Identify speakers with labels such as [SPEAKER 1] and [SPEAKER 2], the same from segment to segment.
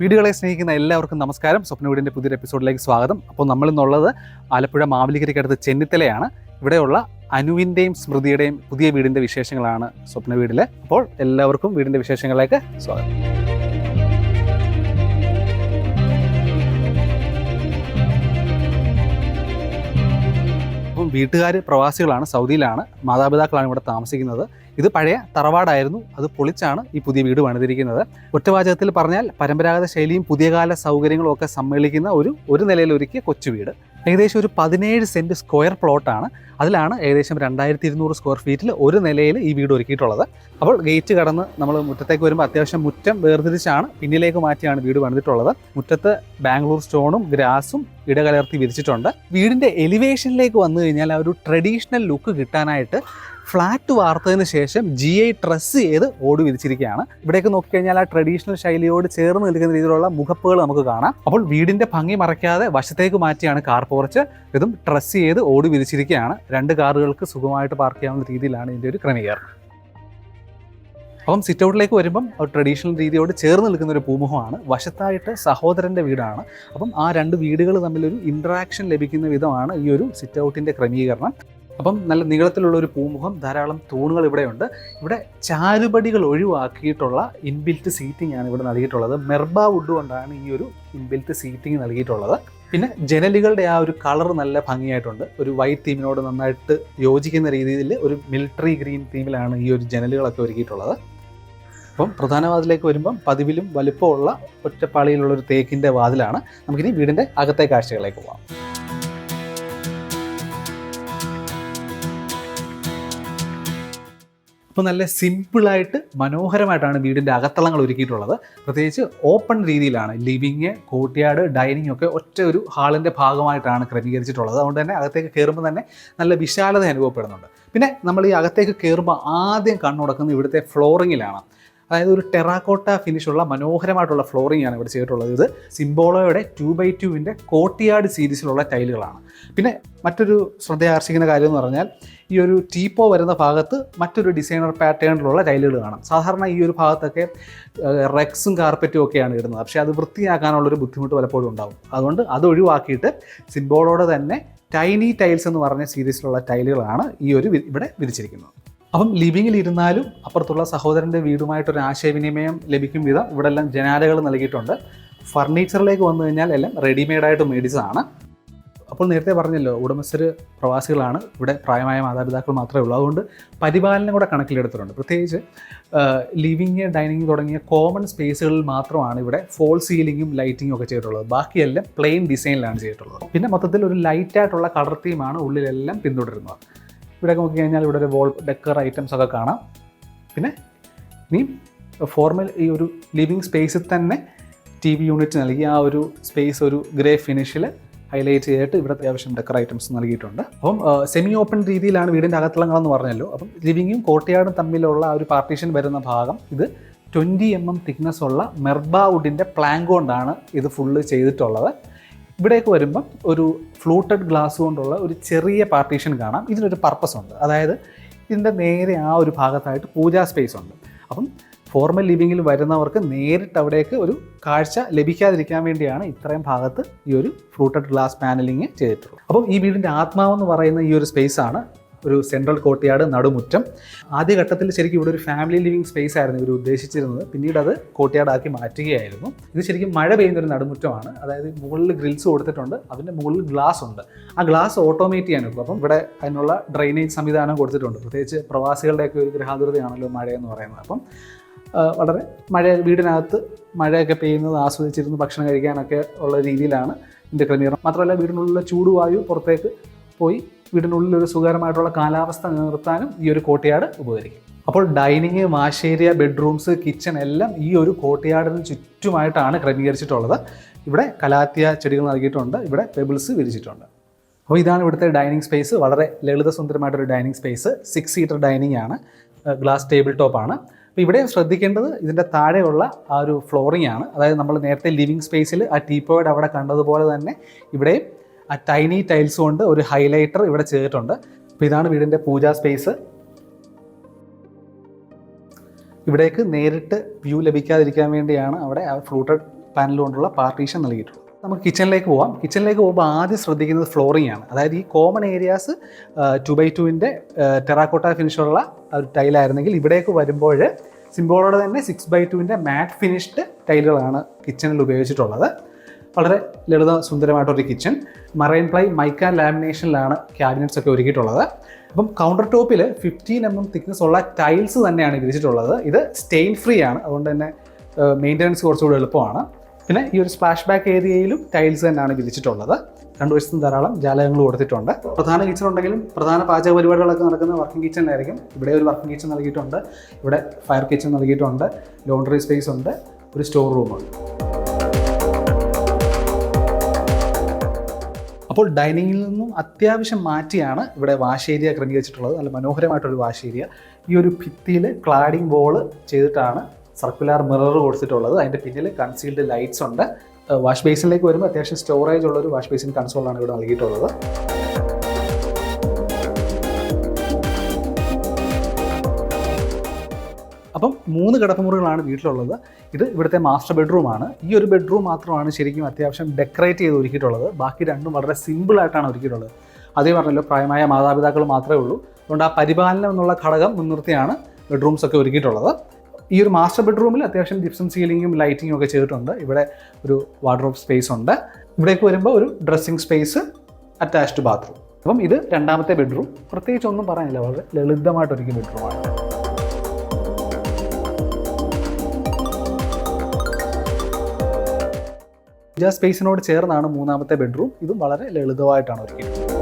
[SPEAKER 1] വീടുകളെ സ്നേഹിക്കുന്ന എല്ലാവർക്കും നമസ്കാരം. സ്വപ്ന വീടിന്റെ പുതിയൊരു എപ്പിസോഡിലേക്ക് സ്വാഗതം. അപ്പോൾ നമ്മൾ ഇന്നുള്ളത് ആലപ്പുഴ മാവലിക്കരയ്ക്കടുത്ത് ചെന്നിത്തലയാണ്. ഇവിടെയുള്ള അനുവിന്റെയും സ്മൃതിയുടെയും പുതിയ വീടിന്റെ വിശേഷങ്ങളാണ് സ്വപ്ന വീടിൽ അപ്പോൾ എല്ലാവർക്കും വീടിന്റെ വിശേഷങ്ങളിലേക്ക് സ്വാഗതം. അപ്പം വീട്ടുകാർ പ്രവാസികളാണ് സൗദിയിലാണ്. മാതാപിതാക്കളാണ് ഇവിടെ താമസിക്കുന്നത്. ഇത് പഴയ തറവാടായിരുന്നു. അത് പൊളിച്ചാണ് ഈ പുതിയ വീട് പണിതിരിക്കുന്നത്. ഒറ്റവാചകത്തിൽ പറഞ്ഞാൽ പരമ്പരാഗത ശൈലിയും പുതിയ കാല സൗകര്യങ്ങളും ഒക്കെ സമ്മേളിക്കുന്ന ഒരു ഒരു നിലയിലൊരുക്കിയ കൊച്ചു വീട്. ഏകദേശം ഒരു പതിനേഴ് സെന്റ് സ്ക്വയർ പ്ലോട്ടാണ് അതിലാണ് ഏകദേശം രണ്ടായിരത്തി ഇരുന്നൂറ് സ്ക്വയർ ഫീറ്റിൽ ഒരു നിലയിൽ ഈ വീട് ഒരുക്കിയിട്ടുള്ളത്. അപ്പോൾ ഗേറ്റ് കടന്ന് നമ്മൾ മുറ്റത്തേക്ക് വരുമ്പോൾ അത്യാവശ്യം മുറ്റം വേർതിരിച്ചാണ് പിന്നിലേക്ക് മാറ്റിയാണ് വീട് പണിതിട്ടുള്ളത്. മുറ്റത്ത് ബാംഗ്ലൂർ സ്റ്റോണും ഗ്രാസും ഇടകലർത്തി വിരിച്ചിട്ടുണ്ട്. വീടിന്റെ എലിവേഷനിലേക്ക് വന്നു കഴിഞ്ഞാൽ ആ ഒരു ട്രഡീഷണൽ ലുക്ക് കിട്ടാനായിട്ട് ഫ്ലാറ്റ് വാർത്തതിന് ശേഷം ജി ഐ ട്രസ് ചെയ്ത് ഓട് വിരിച്ചിരിക്കുകയാണ്. ഇവിടേക്ക് നോക്കിക്കഴിഞ്ഞാൽ ആ ട്രഡീഷണൽ ശൈലിയോട് ചേർന്ന് നിൽക്കുന്ന രീതിയിലുള്ള മുഖപ്പുകൾ നമുക്ക് കാണാം. അപ്പോൾ വീടിന്റെ ഭംഗി മറയ്ക്കാതെ വശത്തേക്ക് മാറ്റിയാണ് കാർ പോർച്ച് ഇതും ട്രസ് ചെയ്ത് ഓട് വിരിച്ചിരിക്കുകയാണ്. രണ്ട് കാറുകൾക്ക് സുഖമായിട്ട് പാർക്ക് ചെയ്യാവുന്ന രീതിയിലാണ് ഇതിന്റെ ഒരു ക്രമീകരണം. അപ്പം സിറ്റ് ഔട്ടിലേക്ക് വരുമ്പം ട്രഡീഷണൽ രീതിയോട് ചേർന്ന് നിൽക്കുന്ന ഒരു പൂമുഖമാണ്. വശത്തായിട്ട് സഹോദരന്റെ വീടാണ്. അപ്പം ആ രണ്ട് വീടുകൾ തമ്മിലൊരു ഇൻട്രാക്ഷൻ ലഭിക്കുന്ന വിധമാണ് ഈ ഒരു സിറ്റ് ഔട്ടിന്റെ ക്രമീകരണം. അപ്പം നല്ല നീളത്തിലുള്ള ഒരു പൂമുഖം ധാരാളം തൂണുകൾ ഇവിടെയുണ്ട്. ഇവിടെ ചാരുപടികൾ ഒഴിവാക്കിയിട്ടുള്ള ഇൻബിൽറ്റ് സീറ്റിംഗ് ആണ് ഇവിടെ നൽകിയിട്ടുള്ളത്. മെർബ വുഡ് കൊണ്ടാണ് ഈ ഒരു ഇൻബിൽറ്റ് സീറ്റിംഗ് നൽകിയിട്ടുള്ളത്. പിന്നെ ജനലുകളുടെ ആ ഒരു കളർ നല്ല ഭംഗിയായിട്ടുണ്ട്. ഒരു വൈറ്റ് തീമിനോട് നന്നായിട്ട് യോജിക്കുന്ന രീതിയിൽ ഒരു മിലിറ്ററി ഗ്രീൻ തീമിലാണ് ഈ ഒരു ജനലുകളൊക്കെ ഒരുക്കിയിട്ടുള്ളത്. അപ്പം പ്രധാന വാതിലേക്ക് വരുമ്പം പതിവിലും വലുപ്പമുള്ള ഒറ്റപ്പാളിയിലുള്ള ഒരു തേക്കിന്റെ വാതിലാണ്. നമുക്കിനി വീടിന്റെ അകത്തെ കാഴ്ചകളിലേക്ക് പോകാം ഇപ്പോൾ നല്ല സിമ്പിളായിട്ട് മനോഹരമായിട്ടാണ് വീടിന്റെ അകത്തളങ്ങൾ ഒരുക്കിയിട്ടുള്ളത്. പ്രത്യേകിച്ച് ഓപ്പൺ രീതിയിലാണ്. ലിവിങ് കോട്ടിയാട് ഡൈനിങ് ഒക്കെ ഒറ്റ ഒരു ഹാളിന്റെ ഭാഗമായിട്ടാണ് ക്രമീകരിച്ചിട്ടുള്ളത്. അതുകൊണ്ട് തന്നെ അകത്തേക്ക് കയറുമ്പോൾ തന്നെ നല്ല വിശാലത അനുഭവപ്പെടുന്നുണ്ട്. പിന്നെ നമ്മൾ ഈ അകത്തേക്ക് കയറുമ്പോൾ ആദ്യം കണ്ണുടക്കുന്നത് ഇവിടുത്തെ ഫ്ലോറിങ്ങിലാണ് അതായത് ഒരു ടെറാക്കോട്ട ഫിനിഷുള്ള മനോഹരമായിട്ടുള്ള ഫ്ലോറിംഗ് ആണ് ഇവിടെ ചെയ്തിട്ടുള്ളത്. ഇത് സിംബോളോയുടെ ടു ബൈ ടുവിന്റെ കോട്ടിയാട് സീരീസിലുള്ള ടൈലുകളാണ് പിന്നെ മറ്റൊരു ശ്രദ്ധയാകർഷിക്കുന്ന കാര്യം എന്ന് പറഞ്ഞാൽ ഈ ഒരു ടീപ്പോ വരുന്ന ഭാഗത്ത് മറ്റൊരു ഡിസൈനർ പാറ്റേണിലുള്ള ടൈലുകൾ കാണാം. സാധാരണ ഈ ഒരു ഭാഗത്തൊക്കെ റെക്സും കാർപ്പറ്റും ഒക്കെയാണ് ഇടുന്നത്. പക്ഷേ അത് വൃത്തിയാക്കാനുള്ളൊരു ബുദ്ധിമുട്ട് പലപ്പോഴും ഉണ്ടാകും അതുകൊണ്ട് അത് ഒഴിവാക്കിയിട്ട് സിംബോളോടെ തന്നെ ടൈനി ടൈൽസ് എന്ന് പറഞ്ഞ സീരീസിലുള്ള ടൈലുകളാണ് ഈ ഒരു ഇവിടെ വിരിച്ചിരിക്കുന്നത്. അപ്പം ലിവിങ്ങിൽ ഇരുന്നാലും അപ്പുറത്തുള്ള സഹോദരന്റെ വീടുമായിട്ടൊരു ആശയവിനിമയം ലഭിക്കും വിധം ഇവിടെ എല്ലാം ജനാലകൾ നൽകിയിട്ടുണ്ട്. ഫർണിച്ചറിലേക്ക് വന്നു കഴിഞ്ഞാൽ എല്ലാം റെഡിമെയ്ഡായിട്ട് മേടിച്ചതാണ്. അപ്പോൾ നേരത്തെ പറഞ്ഞല്ലോ ഉടമസ്ഥർ പ്രവാസികളാണ്. ഇവിടെ പ്രായമായ മാതാപിതാക്കൾ മാത്രമേ ഉള്ളൂ. അതുകൊണ്ട് പരിപാലനം കൂടെ കണക്കിലെടുത്തിട്ടുണ്ട്. പ്രത്യേകിച്ച് ലിവിങ് ഡൈനിങ് തുടങ്ങിയ കോമൺ സ്പേസുകളിൽ മാത്രമാണ് ഇവിടെ ഫോൾ സീലിങ്ങും ലൈറ്റിങ്ങും ഒക്കെ ചെയ്തിട്ടുള്ളത്. ബാക്കിയെല്ലാം പ്ലെയിൻ ഡിസൈനിലാണ് ചെയ്തിട്ടുള്ളത്. പിന്നെ മൊത്തത്തിൽ ഒരു ലൈറ്റായിട്ടുള്ള കളർ തീമാണ് ഉള്ളിലെല്ലാം പിന്തുടരുന്നത്. ഇവിടെ നോക്കി കഴിഞ്ഞാൽ ഇവിടെ ഒരു വോൾ ഡെക്കർ ഐറ്റംസ് ഒക്കെ കാണാം. പിന്നെ ഇനി ഫോർമൽ ഈ ഒരു ലിവിങ് സ്പേസിൽ തന്നെ ടി വി യൂണിറ്റ് നൽകി ആ ഒരു സ്പേസ് ഒരു ഗ്രേ ഫിനിഷിൽ ഹൈലൈറ്റ് ചെയ്തിട്ട് ഇവിടെ അത്യാവശ്യം ഡെക്കർ ഐറ്റംസ് നൽകിയിട്ടുണ്ട്. അപ്പം സെമി ഓപ്പൺ രീതിയിലാണ് വീടിന്റെ അകത്തളങ്ങളെന്ന് പറഞ്ഞല്ലോ. അപ്പം ലിവിങ്ങും കോട്ടയാടും തമ്മിലുള്ള ആ ഒരു പാർട്ടീഷൻ വരുന്ന ഭാഗം ഇത് ട്വന്റി എം എം തിക്നെസ് ഉള്ള മെർബ വുഡിന്റെ പ്ലാങ്ക് കൊണ്ടാണ് ഇത് ഫുള്ള് ചെയ്തിട്ടുള്ളത്. ഇവിടേക്ക് വരുമ്പം ഒരു ഫ്ലൂട്ടഡ് ഗ്ലാസ് കൊണ്ടുള്ള ഒരു ചെറിയ പാർട്ടീഷൻ കാണാം. ഇതിനൊരു പർപ്പസ് ഉണ്ട്. അതായത് ഇതിന്റെ നേരെ ആ ഒരു ഭാഗത്തായിട്ട് പൂജാ സ്പേസ് ഉണ്ട്. അപ്പം ഫോർമൽ ലിവിങ്ങിൽ വരുന്നവർക്ക് നേരിട്ട് അവിടേക്ക് ഒരു കാഴ്ച ലഭിക്കാതിരിക്കാൻ വേണ്ടിയാണ് ഇത്രയും ഭാഗത്ത് ഈ ഒരു ഫ്ലൂട്ടഡ് ഗ്ലാസ് പാനലിങ് ചെയ്തിട്ടുള്ളത്. അപ്പം ഈ വീടിന്റെ ആത്മാവെന്ന് പറയുന്ന ഈ ഒരു സ്പേസ് ആണ് ഒരു സെൻട്രൽ കോർട്ട്യാർഡ് നടുമുറ്റം. ആദ്യഘട്ടത്തിൽ ശരിക്കും ഇവിടെ ഒരു ഫാമിലി ലിവിംഗ് സ്പേസ് ആയിരുന്നു ഇവർ ഉദ്ദേശിച്ചിരുന്നത്. പിന്നീട് അത് കോർട്ട്യാർഡാക്കി മാറ്റുകയായിരുന്നു. ഇത് ശരിക്കും മഴ പെയ്യുന്ന ഒരു നടുമുറ്റമാണ്. അതായത് മുകളിൽ ഗ്രിൽസ് കൊടുത്തിട്ടുണ്ട്. അതിന്റെ മുകളിൽ ഗ്ലാസ് ഉണ്ട്. ആ ഗ്ലാസ് ഓട്ടോമേറ്റ് ചെയ്യാൻ വെക്കും അപ്പം ഇവിടെ അതിനുള്ള ഡ്രെയിനേജ് സംവിധാനം കൊടുത്തിട്ടുണ്ട്. പ്രത്യേകിച്ച് പ്രവാസികളുടെയൊക്കെ ഒരു ഗൃഹാതുരതയാണല്ലോ മഴയെന്ന് പറയുന്നത്. അപ്പം വളരെ മഴ വീടിനകത്ത് മഴയൊക്കെ പെയ്യുന്നത് ആസ്വദിച്ചിരുന്ന് ഭക്ഷണം കഴിക്കാനൊക്കെ ഉള്ള രീതിയിലാണ് ഇതിന്റെ ക്രമീകരണം. മാത്രമല്ല വീടിനുള്ളിലെ ചൂടുവായു പുറത്തേക്ക് പോയി വീടിനുള്ളിൽ ഒരു സുഖകരമായിട്ടുള്ള കാലാവസ്ഥ നിലനിർത്താനും ഈ ഒരു കോട്ടയാട് ഉപകരിക്കും. അപ്പോൾ ഡൈനിങ് വാഷേരിയ ബെഡ്റൂംസ് കിച്ചൺ എല്ലാം ഈ ഒരു കോട്ടയാടിന് ചുറ്റുമായിട്ടാണ് ക്രമീകരിച്ചിട്ടുള്ളത്. ഇവിടെ കലാത്തിയ ചെടികൾ നൽകിയിട്ടുണ്ട് ഇവിടെ പെബിൾസ് വിരിച്ചിട്ടുണ്ട്. അപ്പോൾ ഇതാണ് ഇവിടുത്തെ ഡൈനിങ് സ്പേസ്. വളരെ ലളിതസുന്ദരമായിട്ടൊരു dining space. Six seater dining ആണ്. ഗ്ലാസ് ടേബിൾ ടോപ്പ് ആണ്. അപ്പോൾ ഇവിടെ ശ്രദ്ധിക്കേണ്ടത് ഇതിന്റെ താഴെയുള്ള ആ ഒരു ഫ്ലോറിംഗ് ആണ്. അതായത് നമ്മൾ നേരത്തെ ലിവിങ് സ്പേസിൽ ആ ടീപ്പോയുടെ അവിടെ കണ്ടതുപോലെ തന്നെ ഇവിടെയും ആ ടൈനി ടൈൽസ് കൊണ്ട് ഒരു ഹൈലൈറ്റർ ഇവിടെ ചെയ്തിട്ടുണ്ട്. അപ്പോൾ ഇതാണ് വീടിന്റെ പൂജാ സ്പേസ് ഇവിടേക്ക് നേരിട്ട് വ്യൂ ലഭിക്കാതിരിക്കാൻ വേണ്ടിയാണ് അവിടെ ആ ഫ്ലൂട്ടഡ് പാനൽ കൊണ്ടുള്ള പാർട്ടീഷൻ നൽകിയിട്ടുള്ളത്. നമുക്ക് കിച്ചണിലേക്ക് പോവാം. കിച്ചണിലേക്ക് പോകുമ്പോൾ ആദ്യം ശ്രദ്ധിക്കുന്നത് ഫ്ലോറിംഗ് ആണ്. അതായത് ഈ കോമൺ ഏരിയാസ് ടു ബൈ ടുവിന്റെ ടെറാക്കോട്ട ഫിനിഷുള്ള ഒരു ടൈലായിരുന്നെങ്കിൽ ഇവിടേക്ക് വരുമ്പോൾ സിംബോളോടെ തന്നെ സിക്സ് ബൈ ടുവിന്റെ മാറ്റ് ഫിനിഷ്ഡ് ടൈലുകളാണ് കിച്ചണിൽ ഉപയോഗിച്ചിട്ടുള്ളത്. വളരെ ലളിത സുന്ദരമായിട്ടൊരു കിച്ചൺ മറൈൻ പ്ലൈ മൈക്ക ലാമിനേഷനിലാണ് ക്യാബിനറ്റ്സ് ഒക്കെ ഒരുക്കിയിട്ടുള്ളത്. അപ്പം കൗണ്ടർ ടോപ്പിൽ ഫിഫ്റ്റീൻ എം എം തിക്നെസ് ഉള്ള ടൈൽസ് തന്നെയാണ് വിരിച്ചിട്ടുള്ളത്. ഇത് സ്റ്റെയിൻ ഫ്രീ ആണ്. അതുകൊണ്ട് തന്നെ മെയിന്റനൻസ് കുറച്ചുകൂടി എളുപ്പമാണ്. പിന്നെ ഈ ഒരു സ്പ്ലാഷ് ബാക്ക് ഏരിയയിലും ടൈൽസ് തന്നെയാണ് വിരിച്ചിട്ടുള്ളത്. രണ്ടു വശത്തും ധാരാളം ജാലകങ്ങൾ കൊടുത്തിട്ടുണ്ട്. പ്രധാന കിച്ചൺ ഉണ്ടെങ്കിലും പ്രധാന പാചക പരിപാടികളൊക്കെ നടക്കുന്ന വർക്കിംഗ് കിച്ചൺ ആയിരിക്കും. ഇവിടെ ഒരു വർക്കിംഗ് കിച്ചൺ നൽകിയിട്ടുണ്ട്. ഇവിടെ ഫയർ കിച്ചൺ നൽകിയിട്ടുണ്ട്. ലോണ്ടറി സ്പേസ് ഉണ്ട്. ഒരു സ്റ്റോർ റൂമുണ്ട് അപ്പോൾ ഡൈനിങ്ങിൽ നിന്നും അത്യാവശ്യം മാറ്റിയാണ് ഇവിടെ വാഷ് ഏരിയ ക്രമീകരിച്ചിട്ടുള്ളത്. നല്ല മനോഹരമായിട്ടൊരു വാഷ് ഏരിയ. ഈ ഒരു ഭിത്തിയിൽ ക്ലാഡിംഗ് ബോൾ ചെയ്തിട്ടാണ് സർക്കുലർ മിറർ കൊടുത്തിട്ടുള്ളത്. അതിന്റെ പിന്നിൽ കൺസീൽഡ് ലൈറ്റ്സ് ഉണ്ട്. വാഷ് ബേസിനിലേക്ക് വരുമ്പോൾ അത്യാവശ്യം സ്റ്റോറേജ് ഉള്ള ഒരു വാഷ് ബേസിൻ കൺസോളാണ് ഇവിടെ നൽകിയിട്ടുള്ളത്. അപ്പം മൂന്ന് കിടപ്പുമുറികളാണ് വീട്ടിലുള്ളത്. ഇത് ഇവിടുത്തെ മാസ്റ്റർ ബെഡ്റൂമാണ്. ഈ ഒരു ബെഡ്റൂം മാത്രമാണ് ശരിക്കും അത്യാവശ്യം ഡെക്കറേറ്റ് ചെയ്ത് ഒരുക്കിയിട്ടുള്ളത്. ബാക്കി രണ്ടും വളരെ സിമ്പിളായിട്ടാണ് ഒരുക്കിയിട്ടുള്ളത്. അതേ പറഞ്ഞല്ലോ പ്രായമായ മാതാപിതാക്കൾ മാത്രമേ ഉള്ളൂ. അതുകൊണ്ട് ആ പരിപാലനം എന്നുള്ള ഘടകം മുൻനിർത്തിയാണ് ബെഡ്റൂംസ് ഒക്കെ ഒരുക്കിയിട്ടുള്ളത്. ഈ ഒരു മാസ്റ്റർ ബെഡ്റൂമിൽ അത്യാവശ്യം ജിപ്സം സീലിങ്ങും ലൈറ്റിങ്ങും ഒക്കെ ചെയ്തിട്ടുണ്ട്. ഇവിടെ ഒരു വാർഡ്രോബ് സ്പേസ് ഉണ്ട്. ഇവിടേക്ക് വരുമ്പോൾ ഒരു ഡ്രസ്സിംഗ് സ്പേസ് അറ്റാച്ച്ഡ് ബാത്റൂം. അപ്പം ഇത് രണ്ടാമത്തെ ബെഡ്റൂം. പ്രത്യേകിച്ച് ഒന്നും പറയാനില്ല. വളരെ ലളിതമായിട്ട് ഒരുക്കിയ ബെഡ്റൂമാണ്. പൂജാ സ്പേസിനോട് ചേർന്നാണ് മൂന്നാമത്തെ ബെഡ്റൂം. ഇതും വളരെ ലളിതമായിട്ടാണ് ഒരുക്കിയിട്ടുള്ളത്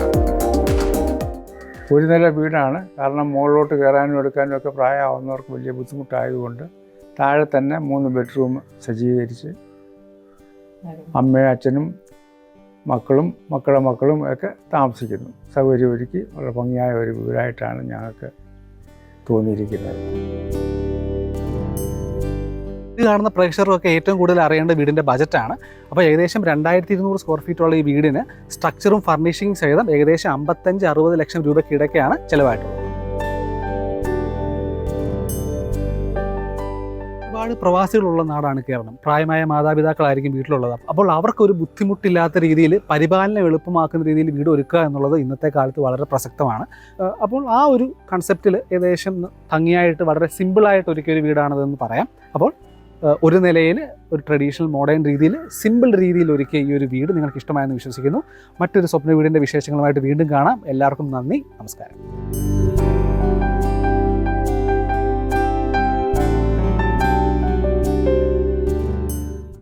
[SPEAKER 2] ഒരു നില വീടാണ്. കാരണം മുകളിലോട്ട് കയറാനും എടുക്കാനും ഒക്കെ പ്രായമാവുന്നവർക്ക് വലിയ ബുദ്ധിമുട്ടായതുകൊണ്ട് താഴെ തന്നെ മൂന്ന് ബെഡ്റൂം സജ്ജീകരിച്ച് അമ്മയും അച്ഛനും മക്കളും മക്കളുടെ മക്കളും ഒക്കെ താമസിക്കുന്നു. സൗകര്യം ഒരുക്കി വളരെ ഭംഗിയായ ഒരു വീടായിട്ടാണ് ഞങ്ങൾക്ക് തോന്നിയിരിക്കുന്നത്.
[SPEAKER 1] ഇത് കാണുന്ന പ്രേക്ഷകർക്കൊക്കെ ഏറ്റവും കൂടുതൽ അറിയേണ്ട വീടിന്റെ ബജറ്റാണ്. അപ്പോൾ ഏകദേശം രണ്ടായിരത്തി ഇരുന്നൂറ് സ്ക്വയർ ഫീറ്റുള്ള ഈ വീടിന് സ്ട്രക്ചറും ഫർണിഷിംഗ് സഹിതം ഏകദേശം അമ്പത്തഞ്ച് അറുപത് ലക്ഷം രൂപയ്ക്കിടയ്ക്കാണ് ചിലവായിട്ടുള്ളത്. ഒരുപാട് പ്രവാസികളുള്ള നാടാണ് കേരളം. പ്രായമായ മാതാപിതാക്കളായിരിക്കും വീട്ടിലുള്ളത്. അപ്പോൾ അവർക്ക് ഒരു ബുദ്ധിമുട്ടില്ലാത്ത രീതിയിൽ പരിപാലനം എളുപ്പമാക്കുന്ന രീതിയിൽ വീട് ഒരുക്കുക എന്നുള്ളത് ഇന്നത്തെ കാലത്ത് വളരെ പ്രസക്തമാണ്. അപ്പോൾ ആ ഒരു കൺസെപ്റ്റിൽ ഏകദേശം ഭംഗിയായിട്ട് വളരെ സിമ്പിളായിട്ട് ഒരുക്കിയ ഒരു വീടാണതെന്ന് പറയാം. അപ്പോൾ ഒരു നിലയിൽ ഒരു ട്രഡീഷണൽ മോഡേൺ രീതിയിൽ സിമ്പിൾ രീതിയിൽ ഒരുക്കിയ ഈ ഒരു വീട് നിങ്ങൾക്ക് ഇഷ്ടമായെന്ന് വിശ്വസിക്കുന്നു. മറ്റൊരു സ്വപ്ന വീടിന്റെ വിശേഷങ്ങളുമായിട്ട് വീണ്ടും കാണാം. എല്ലാവർക്കും നന്ദി. നമസ്കാരം.